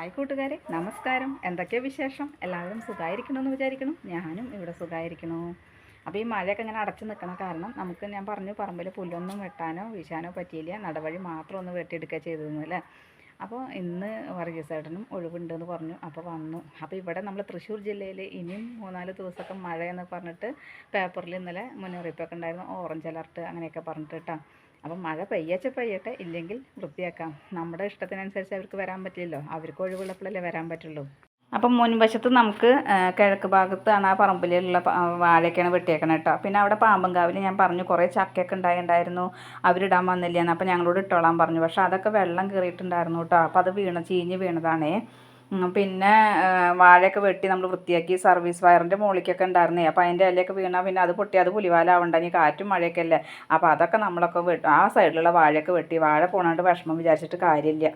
Hi കൂട്ടുകാരെ നമസ്കാരം. എന്തൊക്കെയാ വിശേഷം? എല്ലാവരും സുഖമായിരിക്കണമെന്ന് വിചാരിക്കണം ഞാനും ഇവിടെ സുഖമായിരിക്കണു അപ്പോൾ ഈ മഴയൊക്കെ ഇങ്ങനെ അടച്ചു നിൽക്കണ കാരണം നമുക്ക് ഞാൻ പറഞ്ഞു പറമ്പിൽ പുല്ലൊന്നും വെട്ടാനോ വീശാനോ പറ്റിയില്ല. നടവഴി മാത്രം ഒന്ന് വെട്ടിയെടുക്കുക ചെയ്തിരുന്നു അല്ലേ? അപ്പോൾ ഇന്ന് വർഗീസേട്ടനും ഒഴിവുണ്ടെന്ന് പറഞ്ഞു. അപ്പോൾ വന്നു. അപ്പോൾ ഇവിടെ നമ്മൾ തൃശ്ശൂർ ജില്ലയിൽ ഇനിയും മൂന്നാൽ ദിവസമൊക്കെ മഴയെന്ന് പറഞ്ഞിട്ട് പേപ്പറിൽ ഇന്നലെ മുന്നറിയിപ്പൊക്കെ ഉണ്ടായിരുന്നു. ഓറഞ്ച് അലർട്ട് അങ്ങനെയൊക്കെ പറഞ്ഞിട്ട് കേട്ടോ. അപ്പം മഴ പെയ്യച്ച പെയ്യട്ടെ ഇല്ലെങ്കിൽ വൃത്തിയാക്കാം. നമ്മുടെ ഇഷ്ടത്തിനനുസരിച്ച് അവർക്ക് വരാൻ പറ്റില്ലല്ലോ. അവർക്ക് ഒഴിവുള്ളപ്പോഴല്ലേ വരാൻ പറ്റുള്ളൂ. അപ്പം മുൻവശത്ത് നമുക്ക് കിഴക്ക് ഭാഗത്താണ് ആ പറമ്പിലുള്ള വാഴയൊക്കെയാണ് വെട്ടിയേക്കണത് കേട്ടോ പിന്നെ അവിടെ പാമ്പൻകാവിൽ ഞാൻ പറഞ്ഞു കുറേ ചക്കയൊക്കെ ഉണ്ടായിട്ടുണ്ടായിരുന്നു അവരിടാൻ വന്നില്ല എന്ന് അപ്പം ഞങ്ങളോട് ഇട്ടോളാൻ പറഞ്ഞു. പക്ഷേ അതൊക്കെ വെള്ളം കയറിയിട്ടുണ്ടായിരുന്നു കേട്ടോ അപ്പോൾ അത് വീണ ചീഞ്ഞ് വീണതാണേ. പിന്നെ വാഴയൊക്കെ വെട്ടി നമ്മൾ വൃത്തിയാക്കി സർവീസ് വയറിന്റെ മുകളിലേക്കൊക്കെ ഉണ്ടായിരുന്നേ. അപ്പോൾ അതിന്റെ ഇലയൊക്കെ വീണാൽ പിന്നെ അത് പൊട്ടി അത് പുലിവാലാവണ്ട. ഇനി കാറ്റും മഴയൊക്കെ അല്ലേ അപ്പോൾ അതൊക്കെ നമ്മളൊക്കെ ആ സൈഡിലുള്ള വാഴയൊക്കെ വെട്ടി. വാഴ പോണാണ്ട് വിഷമം വിചാരിച്ചിട്ട് കാര്യമില്ല.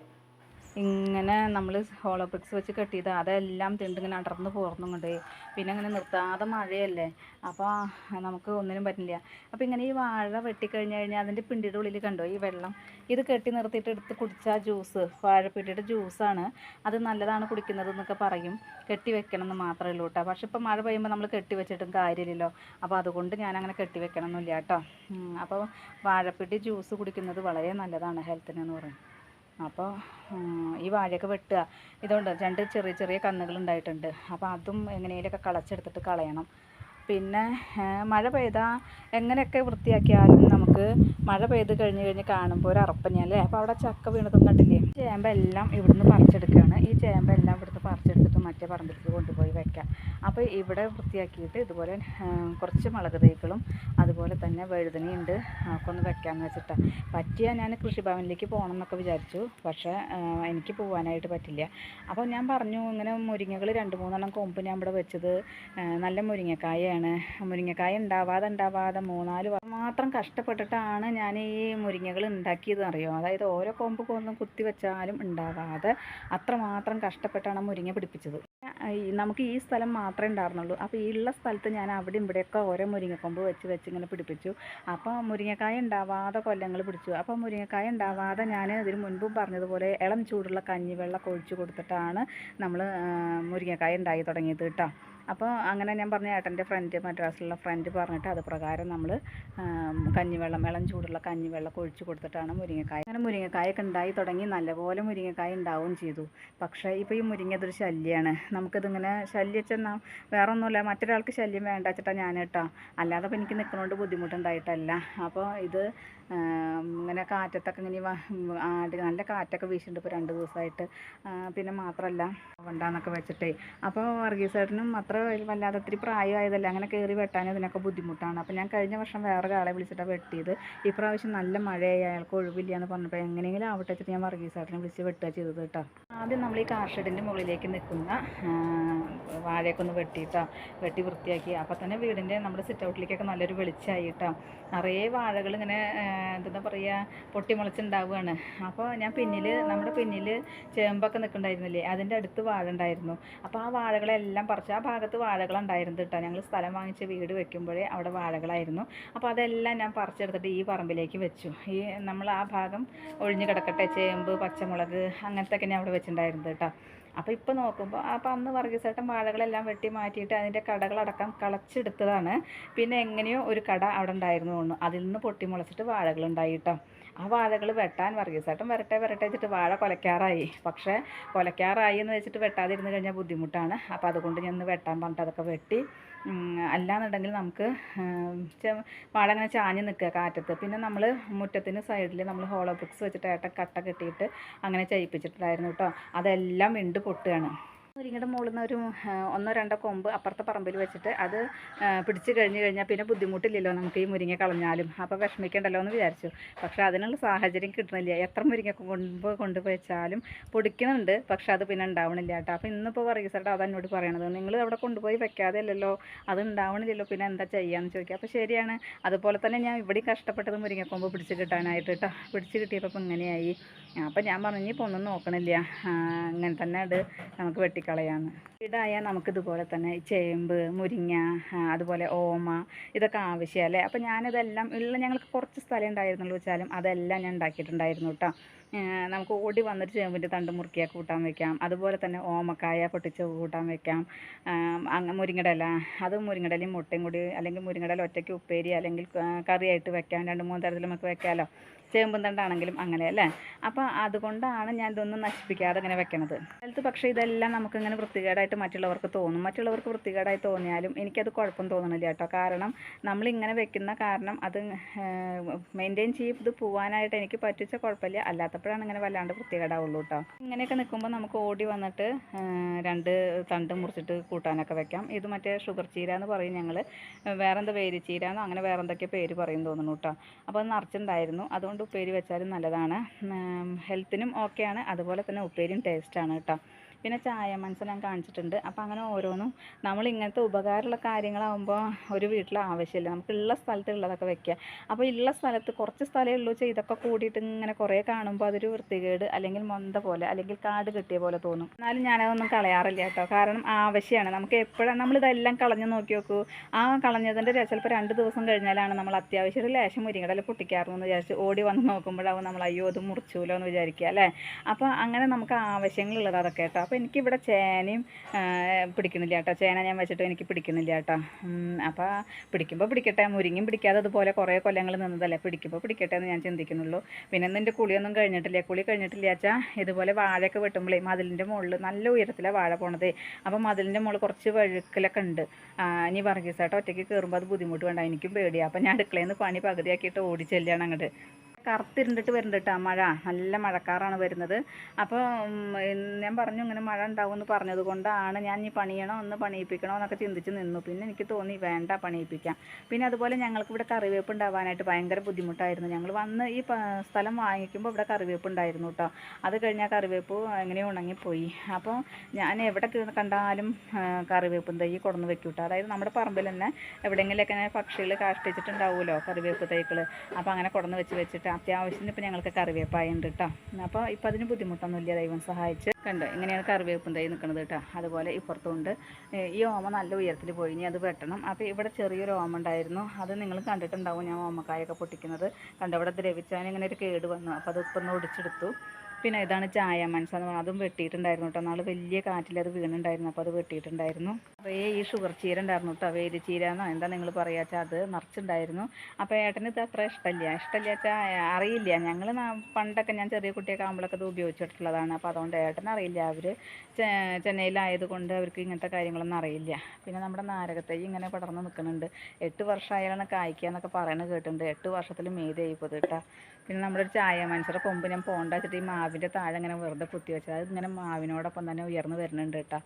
ഇങ്ങനെ നമ്മൾ ഹോളോ ബ്രിക്സ് വെച്ച് കെട്ടിയത്. അതെല്ലാം തിണ്ടിങ്ങനെ അടർന്ന് പോർന്നുകൊണ്ട് പിന്നെ ഇങ്ങനെ നിർത്താതെ മഴയല്ലേ? അപ്പോൾ നമുക്ക് ഒന്നിനും പറ്റില്ല. അപ്പോൾ ഇങ്ങനെ ഈ വാഴ വെട്ടിക്കഴിഞ്ഞ് കഴിഞ്ഞാൽ അതിന്റെ പിണ്ടിയുടെ ഉള്ളിൽ കണ്ടോ? ഈ വെള്ളം. ഇത് കെട്ടി നിർത്തിയിട്ട് എടുത്ത് കുടിച്ചാൽ ജ്യൂസ് വാഴപ്പിണ്ടിയുടെ ജ്യൂസാണ് അത് നല്ലതാണ് കുടിക്കുന്നത് എന്നൊക്കെ പറയും. കെട്ടി വെക്കണം എന്ന് മാത്രമേ ഉള്ളൂ കേട്ടോ. പക്ഷേ ഇപ്പോൾ മഴ പെയ്യുമ്പോൾ നമ്മൾ കെട്ടി വെച്ചിട്ടും കാര്യമില്ലല്ലോ. അപ്പോൾ അതുകൊണ്ട് ഞാൻ അങ്ങനെ കെട്ടി വെക്കണം എന്നില്ല കേട്ടോ അപ്പോൾ വാഴപ്പിണ്ടി ജ്യൂസ് കുടിക്കുന്നത് വളരെ നല്ലതാണ് ഹെൽത്തിനെന്ന് പറയും അപ്പോൾ ഈ വാഴയൊക്കെ വെട്ടുക. ഇതുകൊണ്ട് രണ്ട് ചെറിയ ചെറിയ കന്നുകൾ ഉണ്ടായിട്ടുണ്ട്. അപ്പോൾ അതും എങ്ങനെയൊക്കെ കളച്ചെടുത്തിട്ട് കളയണം. പിന്നെ മഴ പെയ്താൽ എങ്ങനെയൊക്കെ വൃത്തിയാക്കിയാലും നമുക്ക് മഴ പെയ്ത് കഴിഞ്ഞ് കഴിഞ്ഞ് കാണുമ്പോൾ ഒരു അറപ്പഞ്ഞല്ലേ അപ്പോൾ അവിടെ ചക്ക വീണതും കണ്ടില്ലേ? ചേമ്പെല്ലാം ഇവിടുന്ന് പറിച്ചെടുക്കുകയാണ് ഈ ചേമ്പെല്ലാം ഇവിടുന്ന് പറിച്ചെടുത്തിട്ട് മറ്റേ പറമ്പിലേക്ക് കൊണ്ടുപോയി വെക്കാം. അപ്പോൾ ഇവിടെ വൃത്തിയാക്കിയിട്ട് ഇതുപോലെ കുറച്ച് മുളക് തൈകളും അതുപോലെ തന്നെ വഴുതനയുണ്ട്. ഒക്കെ ഒന്ന് വെക്കാമെന്ന് വെച്ചിട്ടാണ് പറ്റിയാൽ ഞാൻ കൃഷിഭവനിലേക്ക് പോകണം എന്നൊക്കെ വിചാരിച്ചു. പക്ഷേ എനിക്ക് പോകാനായിട്ട് പറ്റില്ല. അപ്പോൾ ഞാൻ പറഞ്ഞു ഇങ്ങനെ മുരിങ്ങകൾ രണ്ട് മൂന്നെണ്ണം കൊമ്പ് ഞാൻ ഇവിടെ വെച്ചത് നല്ല നല്ല മുരിങ്ങക്കായാണ്. മുരിങ്ങക്കായ ഉണ്ടാവാതെ ഉണ്ടാവാതെ മൂന്നാൽ മാത്രം കഷ്ടപ്പെട്ടിട്ടാണ് ഞാൻ ഈ മുരിങ്ങകൾ ഉണ്ടാക്കിയത് അറിയോ? അതായത് ഓരോ കൊമ്പ് കൊന്നും കുത്തി വെച്ചാലും ഉണ്ടാവാതെ അത്രമാത്രം കഷ്ടപ്പെട്ടാണ് മുരിങ്ങ പിടിപ്പിച്ചത്. നമുക്ക് ഈ സ്ഥലം മാത്രമേ ഉണ്ടായിരുന്നുള്ളൂ. അപ്പോൾ ഈ ഉള്ള സ്ഥലത്ത് ഞാൻ അവിടെ ഇവിടെയൊക്കെ ഓരോ മുരിങ്ങക്കൊമ്പ് വെച്ച് വെച്ച് ഇങ്ങനെ പിടിപ്പിച്ചു. അപ്പോൾ മുരിങ്ങക്കായ ഉണ്ടാവാതെ കൊല്ലങ്ങൾ പിടിച്ചു. അപ്പോൾ മുരിങ്ങക്കായ ഉണ്ടാവാതെ ഞാൻ ഇതിന് മുൻപും പറഞ്ഞതുപോലെ ഇളം ചൂടുള്ള കഞ്ഞിവെള്ളം ഒഴിച്ചു കൊടുത്തിട്ടാണ് നമ്മൾ മുരിങ്ങക്കായ ഉണ്ടായി തുടങ്ങിയത് കേട്ടോ. അപ്പോൾ അങ്ങനെ ഞാൻ പറഞ്ഞ ഏട്ടന്റെ ഫ്രണ്ട് മദ്രാസിലുള്ള ഫ്രണ്ട് പറഞ്ഞിട്ട് അത് പ്രകാരം നമ്മൾ കഞ്ഞിവെള്ളം ഇളം ചൂടുള്ള കഞ്ഞിവെള്ളം ഒഴിച്ച് കൊടുത്തിട്ടാണ് മുരിങ്ങക്കായ. അങ്ങനെ മുരിങ്ങക്കായൊക്കെ ഉണ്ടായി തുടങ്ങി നല്ലപോലെ മുരിങ്ങക്കായ ഉണ്ടാവുകയും ചെയ്തു. പക്ഷേ ഇപ്പോൾ ഈ മുരിങ്ങ ഇതൊരു ശല്യമാണ് നമുക്കിതിങ്ങനെ ശല്യം വെച്ചാൽ വേറെ ഒന്നുമില്ല മറ്റൊരാൾക്ക് ശല്യം വേണ്ട വെച്ചിട്ടാണ് ഞാൻ കേട്ടോ അല്ലാതെ ഇപ്പോൾ എനിക്ക് നിൽക്കുന്നതുകൊണ്ട് ബുദ്ധിമുട്ടുണ്ടായിട്ടല്ല. അപ്പോൾ ഇത് ഇങ്ങനെ കാറ്റത്തൊക്കെ ഇങ്ങനെ ആടി നല്ല കാറ്റൊക്കെ വീശുന്നുണ്ട് ഇപ്പോൾ രണ്ട് ദിവസമായിട്ട് പിന്നെ മാത്രമല്ല വണ്ടാന്നൊക്കെ വെച്ചിട്ടേ. അപ്പോൾ വർഗീസേട്ടനും അത്ര വല്ലാതെ ഒത്തിരി പ്രായമായതല്ല അങ്ങനെ കയറി വെട്ടാൻ ഇതിനൊക്കെ ബുദ്ധിമുട്ടാണ്. അപ്പോൾ ഞാൻ കഴിഞ്ഞ വർഷം വേറെ ഒരാളെ വിളിച്ചിട്ടാണ് വെട്ടിയത്. ഇപ്രാവശ്യം നല്ല മഴയായി അയാൾക്ക് ഒഴിവില്ല എന്ന് പറഞ്ഞപ്പോൾ എങ്ങനെയെങ്കിലും ആവട്ടെ വെച്ചിട്ട് ഞാൻ വർഗീസേട്ടനെ വിളിച്ച് വെട്ടുക ചെയ്തത് കേട്ടോ. ആദ്യം നമ്മൾ ഈ കാർഷെഡിന്റെ മുകളിലേക്ക് നിൽക്കുന്ന വാഴയൊക്കെ ഒന്ന് വെട്ടിയിട്ടോ വെട്ടി വൃത്തിയാക്കി. അപ്പോൾ തന്നെ വീടിന്റെ നമ്മുടെ സിറ്റ് ഔട്ടിലേക്കൊക്കെ നല്ലൊരു വെളിച്ചമായി കേട്ടോ. നിറയെ വാഴകൾ ഇങ്ങനെ എന്താ പറയുക പൊട്ടിമുളച്ചുണ്ടാവുകയാണ്. അപ്പോൾ ഞാൻ പിന്നിൽ നമ്മുടെ പിന്നിൽ ചേമ്പൊക്കെ നിൽക്കുന്നുണ്ടായിരുന്നില്ലേ അതിന്റെ അടുത്ത് വാഴ ഉണ്ടായിരുന്നു. അപ്പോൾ ആ വാഴകളെല്ലാം പറിച്ച് ആ ഭാഗത്ത് വാഴകളുണ്ടായിരുന്നു കേട്ടോ. ഞങ്ങൾ സ്ഥലം വാങ്ങിച്ച് വീട് വെക്കുമ്പോഴേ അവിടെ വാഴകളായിരുന്നു. അപ്പോൾ അതെല്ലാം ഞാൻ പറിച്ചെടുത്തിട്ട് ഈ പറമ്പിലേക്ക് വെച്ചു. ഈ നമ്മൾ ആ ഭാഗം ഒഴിഞ്ഞു കിടക്കട്ടെ ചേമ്പ് പച്ചമുളക് അങ്ങനത്തെ ഞാൻ അവിടെ വെച്ചിട്ടുണ്ടായിരുന്നു കേട്ടോ. അപ്പോൾ ഇപ്പോൾ നോക്കുമ്പോൾ അപ്പോൾ അന്ന് വർഗീസേട്ടൻ വാഴകളെല്ലാം വെട്ടി മാറ്റിയിട്ട് അതിന്റെ കടകളടക്കം കളച്ചെടുത്തതാണ്. പിന്നെ എങ്ങനെയോ ഒരു കട അവിടെ ഉണ്ടായിരുന്നു തോന്നുന്നു. അതിൽ നിന്ന് പൊട്ടി മുളച്ചിട്ട് വാഴകൾ ഉണ്ടായി കേട്ടോ ആ വാഴകൾ വെട്ടാൻ വർഗീസേട്ടൻ വരട്ടെ വരട്ടെ വെച്ചിട്ട് വാഴ കൊലയ്ക്കാറായി. പക്ഷേ കൊലയ്ക്കാറായി എന്ന് വെച്ചിട്ട് വെട്ടാതിരുന്ന് കഴിഞ്ഞാൽ ബുദ്ധിമുട്ടാണ്. അപ്പോൾ അതുകൊണ്ട് ഞാൻ ഒന്ന് വെട്ടാൻ പറഞ്ഞിട്ട് അതൊക്കെ വെട്ടി. അല്ലാന്നുണ്ടെങ്കിൽ നമുക്ക് വാഴ അങ്ങനെ ചാഞ്ഞ് നിൽക്കുക കാറ്റത്ത്. പിന്നെ നമ്മൾ മുറ്റത്തിന് സൈഡിൽ നമ്മൾ ഹോളോ ബ്രിക്സ് വെച്ചിട്ട് ഏട്ട കട്ട കെട്ടിയിട്ട് അങ്ങനെ ചെയ്യിപ്പിച്ചിട്ടുണ്ടായിരുന്നു കേട്ടോ. അതെല്ലാം വിണ്ട് പൊട്ടുകയാണ്. മുരിങ്ങയുടെ മുകളിൽ നിന്ന് ഒരു ഒന്നോ രണ്ടോ കൊമ്പ് അപ്പുറത്തെ പറമ്പിൽ വെച്ചിട്ട് അത് പിടിച്ചു കഴിഞ്ഞ് കഴിഞ്ഞാൽ പിന്നെ ബുദ്ധിമുട്ടില്ലല്ലോ നമുക്ക് ഈ മുരിങ്ങ കളഞ്ഞാലും. അപ്പോൾ വിഷമിക്കണ്ടല്ലോ എന്ന് വിചാരിച്ചു. പക്ഷേ അതിനുള്ള സാഹചര്യം കിട്ടണില്ല. എത്ര മുരിങ്ങ കൊമ്പ് കൊണ്ട് വെച്ചാലും പൊടിക്കുന്നുണ്ട് പക്ഷെ അത് പിന്നെ ഉണ്ടാവണില്ല കേട്ടോ. അപ്പോൾ ഇന്നിപ്പോൾ വർഗീസേട്ടാ അത് എന്നോട് പറയണത്. നിങ്ങൾ അവിടെ കൊണ്ടുപോയി വെക്കാതെ അല്ലല്ലോ? അത് ഉണ്ടാവണില്ലല്ലോ? പിന്നെ എന്താ ചെയ്യാന്ന് ചോദിക്കുക അപ്പോൾ ശരിയാണ്. അതുപോലെ തന്നെ ഞാൻ ഇവിടെ കഷ്ടപ്പെട്ടത് മുരിങ്ങക്കൊമ്പ് പിടിച്ച് കിട്ടാനായിട്ട് കേട്ടോ പിടിച്ച് കിട്ടിയപ്പോൾ ഇങ്ങനെയായി. അപ്പോൾ ഞാൻ പറഞ്ഞു ഇപ്പോൾ ഒന്നും നോക്കണില്ല. അങ്ങനെ തന്നെ അത് നമുക്ക് വെട്ടിക്കളയാന്ന് ഇടായാൽ നമുക്ക് ഇതുപോലെ തന്നെ ചേമ്പ് മുരിങ്ങ അതുപോലെ ഓമ ഇതൊക്കെ ആവശ്യമല്ലേ അപ്പോൾ ഞാനിതെല്ലാം ഉള്ള ഞങ്ങൾക്ക് കുറച്ച് സ്ഥലം ഉണ്ടായിരുന്നുള്ളൂ വെച്ചാലും അതെല്ലാം ഞാൻ ഉണ്ടാക്കിയിട്ടുണ്ടായിരുന്നു കേട്ടോ നമുക്ക് ഓടി വന്നിട്ട് ചേമ്പിന്റെ തണ്ട് മുറുക്കിയാൽ കൂട്ടാൻ വെക്കാം. അതുപോലെ തന്നെ ഓമക്കായ പൊട്ടിച്ച് കൂട്ടാൻ വെക്കാം. അങ്ങ് മുരിങ്ങയുടെ ഇല. അത് മുരിങ്ങയുടെ ഇലയും മുട്ടയും കൂടി അല്ലെങ്കിൽ മുരിങ്ങടല ഒറ്റയ്ക്ക് ഉപ്പേരി അല്ലെങ്കിൽ കറിയായിട്ട് വെക്കാം. രണ്ട് മൂന്ന് തരത്തിൽ നമുക്ക് വെക്കാമല്ലോ ചേമ്പും തണ്ടാണെങ്കിലും അങ്ങനെ അല്ലേ? അപ്പോൾ അതുകൊണ്ടാണ് ഞാൻ ഇതൊന്നും നശിപ്പിക്കാതെ ഇങ്ങനെ വെക്കണത്. കാലത്ത് പക്ഷേ ഇതെല്ലാം നമുക്കിങ്ങനെ വൃത്തികേടായിട്ട് മറ്റുള്ളവർക്ക് തോന്നും. മറ്റുള്ളവർക്ക് വൃത്തികേടായി തോന്നിയാലും എനിക്കത് കുഴപ്പം തോന്നണില്ല കേട്ടോ. കാരണം നമ്മളിങ്ങനെ വെക്കുന്ന കാരണം അത് മെയിന്റെയിൻ ചെയ്ത് പോവാനായിട്ട് എനിക്ക് പറ്റിച്ച കുഴപ്പമില്ല. അല്ലാത്തപ്പോഴാണ് ഇങ്ങനെ വല്ലാണ്ട് വൃത്തികേടാവുള്ളൂ കേട്ടോ. ഇങ്ങനെയൊക്കെ നിൽക്കുമ്പോൾ നമുക്ക് ഓടി വന്നിട്ട് രണ്ട് തണ്ട് മുറിച്ചിട്ട് കൂട്ടാനൊക്കെ വെക്കാം. ഇത് മറ്റേ ഷുഗർ ചീര എന്ന് പറയും ഞങ്ങൾ വേറെന്താ വേരി ചീര എന്നോ അങ്ങനെ വേറെന്തൊക്കെ പേര് പറയും തോന്നുന്നു കേട്ടോ. അപ്പോൾ അത് നിറച്ചുണ്ടായിരുന്നു. അതുകൊണ്ട് ഉപ്പേരി വെച്ചാലും നല്ലതാണ്. ഹെൽത്തിനും ഓക്കെയാണ്. അതുപോലെ തന്നെ ഉപ്പേരിയും ടേസ്റ്റാണ് കേട്ടോ. പിന്നെ ചായ മനസ്സ് ഞാൻ കാണിച്ചിട്ടുണ്ട്. അപ്പോൾ അങ്ങനെ ഓരോന്നും നമ്മൾ ഇങ്ങനത്തെ ഉപകാരമുള്ള കാര്യങ്ങളാകുമ്പോൾ ഒരു വീട്ടിൽ ആവശ്യമില്ല. നമുക്ക് ഉള്ള സ്ഥലത്ത് ഉള്ളതൊക്കെ വെക്കുക അപ്പോൾ ഉള്ള സ്ഥലത്ത് കുറച്ച് സ്ഥലമേ ഉള്ളൂ വെച്ചാൽ ഇതൊക്കെ കൂടിയിട്ട് ഇങ്ങനെ കുറേ കാണുമ്പോൾ അതൊരു വൃത്തികേട് അല്ലെങ്കിൽ മൊന്ത പോലെ അല്ലെങ്കിൽ കാട് കിട്ടിയ പോലെ തോന്നും. എന്നാലും ഞാനതൊന്നും കളയാറില്ല കേട്ടോ. കാരണം ആവശ്യമാണ് നമുക്ക് എപ്പോഴാണ് നമ്മളിതെല്ലാം കളഞ്ഞു നോക്കി നോക്കൂ. ആ കളഞ്ഞതിന്റെ ചിലപ്പോൾ രണ്ട് ദിവസം കഴിഞ്ഞാലാണ് നമ്മൾ അത്യാവശ്യം ഒരു ലേശം മുരിങ്ങടല എന്ന് വിചാരിച്ച് ഓടി വന്ന് നോക്കുമ്പോഴാവും നമ്മൾ അയ്യോ അത് മുറിച്ചൂലോ എന്ന് വിചാരിക്കുക അല്ലേ? അപ്പോൾ അങ്ങനെ നമുക്ക് ആവശ്യങ്ങളുള്ളത് അതൊക്കെ കേട്ടോ. അപ്പോൾ എനിക്കിവിടെ ചേനയും പിടിക്കുന്നില്ല കേട്ടോ. ചേന ഞാൻ വെച്ചിട്ട് എനിക്ക് പിടിക്കുന്നില്ല കേട്ടോ. അപ്പോൾ പിടിക്കുമ്പോൾ പിടിക്കട്ടെ. മുരിങ്ങയും പിടിക്കാതെ അതുപോലെ കുറേ കൊല്ലങ്ങൾ നിന്നതല്ലേ. പിടിക്കുമ്പോൾ പിടിക്കട്ടെ എന്ന് ഞാൻ ചിന്തിക്കുന്നുള്ളൂ. പിന്നെ എന്റെ കുളിയൊന്നും കഴിഞ്ഞിട്ടില്ല? കുളി കഴിഞ്ഞിട്ടില്ല വെച്ചാൽ ഇതുപോലെ വാഴയൊക്കെ വെട്ടുമ്പോഴേ മതിലിന്റെ മുകളിൽ നല്ല ഉയരത്തിലാണ് വാഴ പോണത്. അപ്പോൾ മതിലിന്റെ മുകളിൽ കുറച്ച് വഴുക്കലൊക്കെ ഉണ്ട്. ഇനി വർഗീസായിട്ട് ഒറ്റയ്ക്ക് കയറുമ്പോൾ അത് ബുദ്ധിമുട്ട് വേണ്ട. എനിക്കും പേടിയാണ് അപ്പോൾ ഞാൻ അടുക്കളയിൽ നിന്ന് പണി പകുതിയാക്കിയിട്ട് ഓടി ചെല്ലുകയാണ് അങ്ങോട്ട്. കറുത്തിരുണ്ടിട്ട് വരുന്നുണ്ട് കേട്ടോ മഴ. നല്ല മഴക്കാറാണ് വരുന്നത്. അപ്പോൾ ഞാൻ പറഞ്ഞു ഇങ്ങനെ മഴ ഉണ്ടാവുമെന്ന് പറഞ്ഞത് കൊണ്ടാണ് ഞാൻ ഈ പണിയണോ ഒന്ന് പണിയിപ്പിക്കണോ എന്നൊക്കെ ചിന്തിച്ച് നിന്നു. പിന്നെ എനിക്ക് തോന്നി വേണ്ട പണിയിപ്പിക്കാം പിന്നെ അതുപോലെ ഞങ്ങൾക്ക് ഇവിടെ കറിവേപ്പ് ഉണ്ടാവാനായിട്ട് ഭയങ്കര ബുദ്ധിമുട്ടായിരുന്നു. ഞങ്ങൾ വന്ന് ഈ സ്ഥലം വാങ്ങിക്കുമ്പോൾ ഇവിടെ കറിവേപ്പ് ഉണ്ടായിരുന്നു കേട്ടോ അത് കഴിഞ്ഞാൽ കറിവേപ്പ് എങ്ങനെയോ ഉണങ്ങിപ്പോയി. അപ്പോൾ ഞാൻ എവിടെ കണ്ടാലും കറിവേപ്പും തൈ കൊടുന്ന് വെക്കും കേട്ടോ അതായത് നമ്മുടെ പറമ്പിൽ തന്നെ എവിടെയെങ്കിലുമൊക്കെ പക്ഷികൾ കാഷ്ടിച്ചിട്ടുണ്ടാവുമല്ലോ കറിവേപ്പ് തൈകൾ അപ്പോൾ അങ്ങനെ കൊടുന്ന് വെച്ച് വെച്ചിട്ട് അത്യാവശ്യത്തിന് ഇപ്പോൾ ഞങ്ങൾക്ക് കറിവേപ്പായുണ്ട് കേട്ടോ അപ്പോൾ ഇപ്പോൾ അതിന് ബുദ്ധിമുട്ടൊന്നുമില്ല ദൈവം സഹായിച്ച്. കണ്ടോ ഇങ്ങനെയാണ് കറിവേപ്പും തൈ നിൽക്കുന്നത് കേട്ടോ അതുപോലെ ഇപ്പുറത്തുണ്ട്. ഈ ഓമ നല്ല ഉയരത്തിൽ പോയി ഇനി അത് വെട്ടണം. അപ്പോൾ ഇവിടെ ചെറിയൊരു ഓമ ഉണ്ടായിരുന്നു. അത് നിങ്ങൾ കണ്ടിട്ടുണ്ടാവും ഞാൻ ഓമക്കായൊക്കെ പൊട്ടിക്കുന്നത്. കണ്ടോ ഇവിടെ ദ്രവിച്ചാൽ ഇങ്ങനെ ഒരു കേട് വന്നു. അപ്പോൾ അത് ഇപ്പം ഒന്ന് ഒടിച്ചെടുത്തു. പിന്നെ ഇതാണ് ചായ മനസ്സെന്ന് പറഞ്ഞാൽ അതും വെട്ടിയിട്ടുണ്ടായിരുന്നു കേട്ടോ. നാളെ വലിയ കാറ്റിൽ അത് വീണുണ്ടായിരുന്നു അപ്പോൾ അത് വെട്ടിയിട്ടുണ്ടായിരുന്നു. അപ്പോൾ ഈ ഷുഗർ ചീര ഉണ്ടായിരുന്നു കേട്ടോ വേര് ചീര എന്നോ എന്താ നിങ്ങൾ പറയാച്ചാൽ അത് നിറച്ചുണ്ടായിരുന്നു അപ്പോൾ ഏട്ടന് ഇത് അത്ര ഇഷ്ടമില്ല. ഇഷ്ടമില്ല വെച്ചാൽ അറിയില്ല. ഞങ്ങൾ പണ്ടൊക്കെ ഞാൻ ചെറിയ കുട്ടിയൊക്കെ ആകുമ്പോഴൊക്കെ അത് ഉപയോഗിച്ചിട്ടുള്ളതാണ്. അപ്പോൾ അതുകൊണ്ട് ഏട്ടന് അറിയില്ല. അവർ ചെന്നൈയിലായതുകൊണ്ട് അവർക്ക് ഇങ്ങനത്തെ കാര്യങ്ങളൊന്നും അറിയില്ല. പിന്നെ നമ്മുടെ നാരകത്തൈ ഇങ്ങനെ പടർന്ന് നിൽക്കുന്നുണ്ട് എട്ട് വർഷമായാലാണ് കായ്ക്കുക എന്നൊക്കെ പറയുന്നത് കേട്ടിട്ടുണ്ട്. എട്ട് വർഷത്തിൽ മേതായിപ്പോൾ കേട്ടോ. പിന്നെ നമ്മുടെ ചായ മനസ്സിലെ കൊമ്പ് ഞാൻ പോണ്ട വെച്ചിട്ട് ഈ മാവിന്റെ താഴെ ഇങ്ങനെ വെറുതെ കുത്തി വെച്ചത്. അത് ഇങ്ങനെ മാവിനോടൊപ്പം തന്നെ ഉയർന്നു വരുന്നുണ്ട് കേട്ടോ.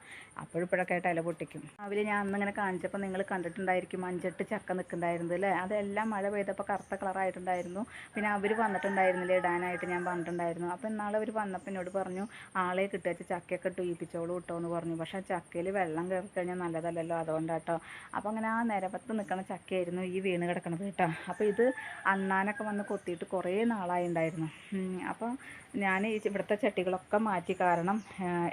അപ്പോഴിപ്പോഴൊക്കെ ആയിട്ട് ഇല പൊട്ടിക്കും. മാവിൽ ഞാൻ അന്ന് ഇങ്ങനെ കാണിച്ചപ്പോൾ നിങ്ങൾ കണ്ടിട്ടുണ്ടായിരിക്കും അഞ്ചെട്ട് ചക്ക നിൽക്കുന്നുണ്ടായിരുന്നത് അല്ലേ? അതെല്ലാം മഴ പെയ്തപ്പോൾ കറുത്ത കളറായിട്ടുണ്ടായിരുന്നു പിന്നെ അവർ വന്നിട്ടുണ്ടായിരുന്നില്ല ഇടാനായിട്ട് ഞാൻ പറഞ്ഞിട്ടുണ്ടായിരുന്നു. അപ്പോൾ ഇന്നാളെ അവർ വന്നപ്പോൾ എന്നോട് പറഞ്ഞു ആളെ കിട്ടുക ചക്കയൊക്കെ ടൂയിപ്പിച്ചോളൂ കിട്ടോ എന്ന് പറഞ്ഞു. പക്ഷേ ചക്കയിൽ വെള്ളം കയറി കഴിഞ്ഞാൽ നല്ലതല്ലല്ലോ അതുകൊണ്ടാട്ടോ അപ്പോൾ അങ്ങനെ ആ നിരപത്ത് നിൽക്കുന്ന ചക്കയായിരുന്നു ഈ വീണ് കിടക്കണത് കേട്ടോ. അപ്പോൾ ഇത് അണ്ണാനൊക്കെ വന്ന് കൊത്തിയിട്ട് കുറേ നാളായി ഉണ്ടായിരുന്നു അപ്പോൾ ഞാൻ ഈ ഇവിടുത്തെ ചട്ടികളൊക്കെ മാറ്റി കാരണം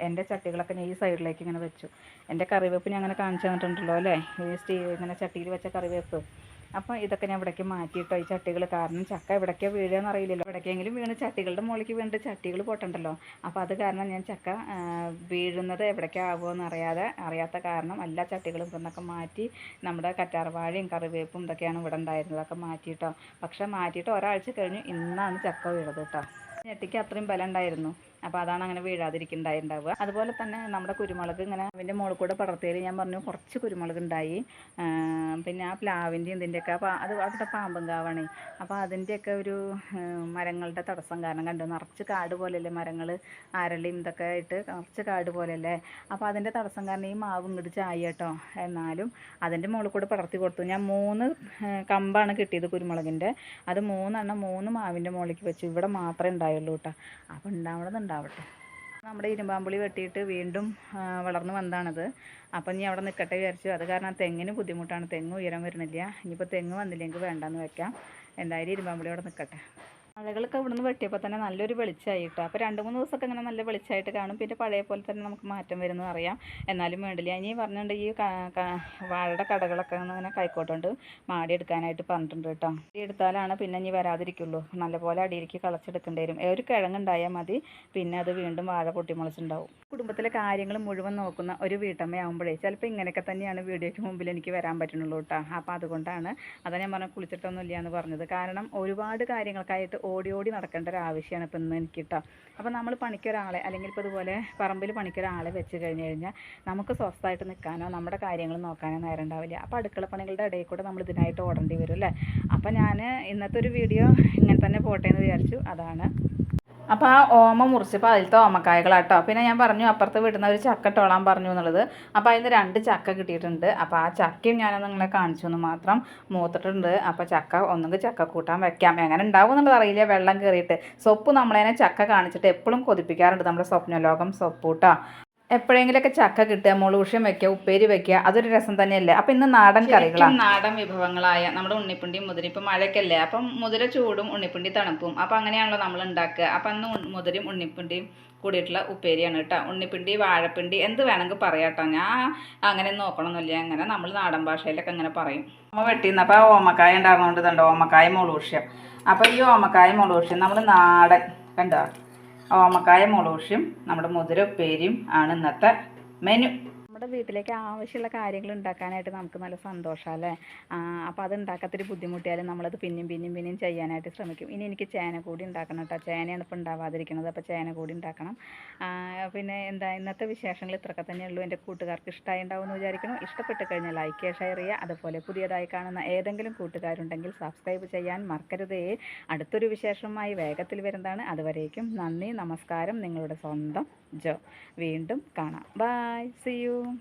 എന്റെ ചട്ടികളൊക്കെ ഞാൻ ഈ സൈഡിലേക്ക് ഇങ്ങനെ വെച്ചു. എന്റെ കറിവേപ്പ് ഞാൻ അങ്ങനെ കാണിച്ചു തന്നിട്ടുണ്ടല്ലോ അല്ലേ? ഈ സ്റ്റീ ഇങ്ങനെ ചട്ടിയിൽ വെച്ച കറിവേപ്പ്. അപ്പോൾ ഇതൊക്കെ ഞാൻ ഇവിടേക്ക് മാറ്റിയിട്ടോ ഈ ചട്ടികൾ കാരണം ചക്ക എവിടേക്കാണ് വീഴുകയെന്ന് അറിയില്ലല്ലോ. എവിടേക്കെങ്കിലും വീണ് ചട്ടികളുടെ മുകളിലേക്ക് വീണിട്ട് ചട്ടികൾ പോട്ടുണ്ടല്ലോ. അപ്പോൾ അത് കാരണം ഞാൻ ചക്ക വീഴുന്നത് എവിടേക്കാവുമെന്ന് അറിയാതെ അറിയാത്ത കാരണം എല്ലാ ചട്ടികളും ഇവിടുന്നൊക്കെ മാറ്റി നമ്മുടെ കറ്റാർവാഴയും കറിവേപ്പും ഇതൊക്കെയാണ് ഇവിടെ ഉണ്ടായിരുന്നത്. അതൊക്കെ മാറ്റിയിട്ടോ. പക്ഷേ മാറ്റിയിട്ട് ഒരാഴ്ച കഴിഞ്ഞ് ഇന്നാണ് ചക്ക വീണത് കേട്ടോ. ഞെട്ടിക്ക് അത്രയും ബലം ഉണ്ടായിരുന്നു. അപ്പോൾ അതാണ് അങ്ങനെ വീഴാതിരിക്കുന്നുണ്ടായിട്ടുണ്ടാവുക. അതുപോലെ തന്നെ നമ്മുടെ കുരുമുളക് ഇങ്ങനെ അതിന്റെ മുകളിൽ കൂടെ പടർത്തിയതിൽ ഞാൻ പറഞ്ഞു കുറച്ച് കുരുമുളക് ഉണ്ടായി. പിന്നെ ആ പ്ലാവിന്റെ ഇതിന്റെയൊക്കെ അപ്പോൾ അത് അവിടെ പാമ്പങ്കാവാണ് അപ്പോൾ അതിന്റെയൊക്കെ ഒരു മരങ്ങളുടെ തടസ്സം കാരണം കണ്ടു. നിറച്ച് കാട് പോലെയല്ലേ മരങ്ങൾ ആരളിയും ഇതൊക്കെ ആയിട്ട് നിറച്ച് കാട് പോലെയല്ലേ? അപ്പോൾ അതിന്റെ തടസ്സം കാരണം ഈ മാവ് ഇങ്ങോട്ട് ചായ കേട്ടോ. എന്നാലും അതിന്റെ മുകളിൽ കൂടെ പടർത്തി കൊടുത്തു. ഞാൻ മൂന്ന് കമ്പാണ് കിട്ടിയത് കുരുമുളകിന്റെ അത് മൂന്നെണ്ണം മൂന്ന് മാവിന്റെ മുകളിലേക്ക് വെച്ചു. ഇവിടെ മാത്രമേ ഉണ്ടായുള്ളൂ കേട്ടോ. അപ്പോൾ ഉണ്ടാവണമെന്നുണ്ട് ഉണ്ടാവട്ടെ. നമ്മുടെ ഇരുമ്പാമ്പുളി വെട്ടിയിട്ട് വീണ്ടും വളർന്നു വന്നതാണത്. അപ്പം നീ അവിടെ നിൽക്കട്ടെ വിചാരിച്ചു. അത് കാരണം തെങ്ങിന് ബുദ്ധിമുട്ടാണ്. തെങ്ങ് ഉയരം വരുന്നില്ല. ഇനിയിപ്പോൾ തെങ്ങ് വന്നില്ലെങ്കിൽ വേണ്ടെന്ന് വെക്കാം. എന്തായാലും ഇരുമ്പാമ്പുളി അവിടെ നിൽക്കട്ടെ മഴകളൊക്കെ ഇവിടുന്ന് വെട്ടിയപ്പോൾ തന്നെ നല്ലൊരു വെളിച്ചമായി കേട്ടോ അപ്പോൾ രണ്ട് മൂന്ന് ദിവസമൊക്കെ ഇങ്ങനെ നല്ല വെളിച്ചമായിട്ട് കാണും. പിന്നെ പഴയ പോലെ തന്നെ നമുക്ക് മാറ്റം വരുന്നത് അറിയാം. എന്നാലും വേണ്ടില്ല. ഇനി പറഞ്ഞിട്ടുണ്ട് ഈ വാഴയുടെ കടകളൊക്കെ ഇങ്ങനെ കൈക്കോട്ടുണ്ട്. മാടി എടുക്കാനായിട്ട് പറഞ്ഞിട്ടുണ്ട് കേട്ടോ. എടുത്താലാണ് പിന്നെ ഇനി വരാതിരിക്കുള്ളൂ. നല്ലപോലെ അടിയിലേക്ക് കളച്ചെടുക്കേണ്ടി വരും. ഒരു കിഴങ്ങുണ്ടായാൽ മതി. പിന്നെ അത് വീണ്ടും വാഴ പൊട്ടിമുളച്ചുണ്ടാവും. കുടുംബത്തിലെ കാര്യങ്ങൾ മുഴുവൻ നോക്കുന്ന ഒരു വീട്ടമ്മയാകുമ്പോഴേ ചിലപ്പോൾ ഇങ്ങനെയൊക്കെ തന്നെയാണ് വീഡിയോയ്ക്ക് മുമ്പിൽ എനിക്ക് വരാൻ പറ്റുന്നുള്ളൂ കേട്ടോ. അപ്പോൾ അതുകൊണ്ടാണ് അതാണ് ഞാൻ പറഞ്ഞ കുളിച്ചിട്ടൊന്നുമില്ല എന്ന് പറഞ്ഞത്. കാരണം ഒരുപാട് കാര്യങ്ങൾക്കായിട്ട് ഓടി ഓടി നടക്കേണ്ട ഒരു ആവശ്യമാണ് ഇപ്പം ഇന്ന് എനിക്ക് കേട്ടോ അപ്പോൾ നമ്മൾ പണിക്കൊരാളെ അല്ലെങ്കിൽ ഇപ്പോൾ ഇതുപോലെ പറമ്പിൽ പണിക്കൊരാളെ വെച്ച് കഴിഞ്ഞ് കഴിഞ്ഞാൽ നമുക്ക് സ്വസ്ഥമായിട്ട് നിൽക്കാനോ നമ്മുടെ കാര്യങ്ങൾ നോക്കാനോ നേരം ഉണ്ടാവില്ല. അപ്പോൾ അടുക്കള പണികളുടെ ഇടയിൽ കൂടെ നമ്മൾ ഇതിനായിട്ട് ഓടേണ്ടി വരും അല്ലേ? അപ്പോൾ ഞാൻ ഇന്നത്തെ ഒരു വീഡിയോ ഇങ്ങനെ തന്നെ പോട്ടെ എന്ന് വിചാരിച്ചു. അതാണ് അപ്പോൾ ആ ഓമ മുറിച്ചപ്പോൾ അതിലത്തെ ഓമക്കായകളാട്ടോ. പിന്നെ ഞാൻ പറഞ്ഞു അപ്പുറത്ത് വിടുന്ന ഒരു ചക്ക ടോളാൻ പറഞ്ഞു എന്നുള്ളത്. അപ്പോൾ അതിന് രണ്ട് ചക്ക കിട്ടിയിട്ടുണ്ട്. അപ്പോൾ ആ ചക്കയും ഞാനൊന്ന് നിങ്ങളെ കാണിച്ചു എന്ന് മാത്രം. മൂത്തിട്ടുണ്ട്. അപ്പോൾ ചക്ക ഒന്നുകിൽ ചക്ക കൂട്ടാൻ വെക്കാം. എങ്ങനെ ഉണ്ടാവും എന്നുള്ളത് അറിയില്ല. വെള്ളം കയറിയിട്ട് സൊപ്പ് നമ്മളതിനെ ചക്ക കാണിച്ചിട്ട് എപ്പോഴും കൊതിപ്പിക്കാറുണ്ട് നമ്മുടെ സ്വപ്നലോകം. സൊപ്പ് കേട്ടോ എപ്പോഴെങ്കിലൊക്കെ ചക്ക കിട്ടുക മുളൂഷ്യം വെക്കുക ഉപ്പേരി വെക്കുക അതൊരു രസം തന്നെയല്ലേ? അപ്പം ഇന്ന് നാടൻ കറികളാണ് നാടൻ വിഭവങ്ങളായ നമ്മുടെ ഉണ്ണിപ്പിണ്ടി മുതിരി ഇപ്പം മഴയ്ക്കല്ലേ അപ്പം മുതിര ചൂടും ഉണ്ണിപ്പിണ്ടി തണുപ്പും. അപ്പം അങ്ങനെയാണല്ലോ നമ്മൾ ഉണ്ടാക്കുക. അപ്പം അന്ന് മുതിരും ഉണ്ണിപ്പിണ്ടിയും കൂടിയിട്ടുള്ള ഉപ്പേരിയാണ് കേട്ടോ. ഉണ്ണിപ്പിണ്ടി വാഴപ്പിണ്ടി എന്ത് വേണമെങ്കിൽ പറയാം കേട്ടോ. ഞാൻ അങ്ങനെ നോക്കണമെന്നില്ല അങ്ങനെ നമ്മൾ നാടൻ ഭാഷയിലൊക്കെ അങ്ങനെ പറയും. ഓമ വെട്ടിന്ന് അപ്പോൾ ഓമക്കായ ഉണ്ടാകുന്നതുകൊണ്ട് ഇതുണ്ട് ഓമക്കായ മുളൂഷ്യം അപ്പോൾ ഈ ഓമക്കായ മുളൂഷ്യം നമ്മൾ നാടൻ കണ്ടോ? ഓമക്കായ മുളൂഷ്യം നമ്മുടെ മുതിര ഉപ്പേരിയും ആണ് ഇന്നത്തെ മെനു നമ്മുടെ വീട്ടിലേക്ക് ആവശ്യമുള്ള കാര്യങ്ങൾ ഉണ്ടാക്കാനായിട്ട് നമുക്ക് നല്ല സന്തോഷമല്ലേ അപ്പോൾ അത് ഉണ്ടാക്കാത്തൊരു ബുദ്ധിമുട്ടിയാലും നമ്മളത് പിന്നെയും പിന്നെയും പിന്നെയും ചെയ്യാനായിട്ട് ശ്രമിക്കും. ഇനി എനിക്ക് ചേന കൂടി ഉണ്ടാക്കണം കേട്ടോ. ചേനയാണ് ഇപ്പോൾ ഉണ്ടാവാതിരിക്കുന്നത്. അപ്പോൾ ചേന കൂടി ഉണ്ടാക്കണം. പിന്നെ എന്താ ഇന്നത്തെ വിശേഷങ്ങൾ ഇത്രയൊക്കെ തന്നെയുള്ളൂ. എന്റെ കൂട്ടുകാർക്ക് ഇഷ്ടമായി ഉണ്ടാവും എന്ന് വിചാരിക്കണം ഇഷ്ടപ്പെട്ട് കഴിഞ്ഞാൽ ലൈക്ക് ചെയ്യുക ഷെയർ ചെയ്യുക. അതുപോലെ പുതിയതായി കാണുന്ന ഏതെങ്കിലും കൂട്ടുകാരുണ്ടെങ്കിൽ സബ്സ്ക്രൈബ് ചെയ്യാൻ മറക്കരുതേ. അടുത്തൊരു വിശേഷമായി വേഗത്തിൽ വരുന്നതാണ്. അതുവരേക്കും നന്ദി നമസ്കാരം. നിങ്ങളുടെ സ്വന്തം ജോ. വീണ്ടും കാണാം. By C U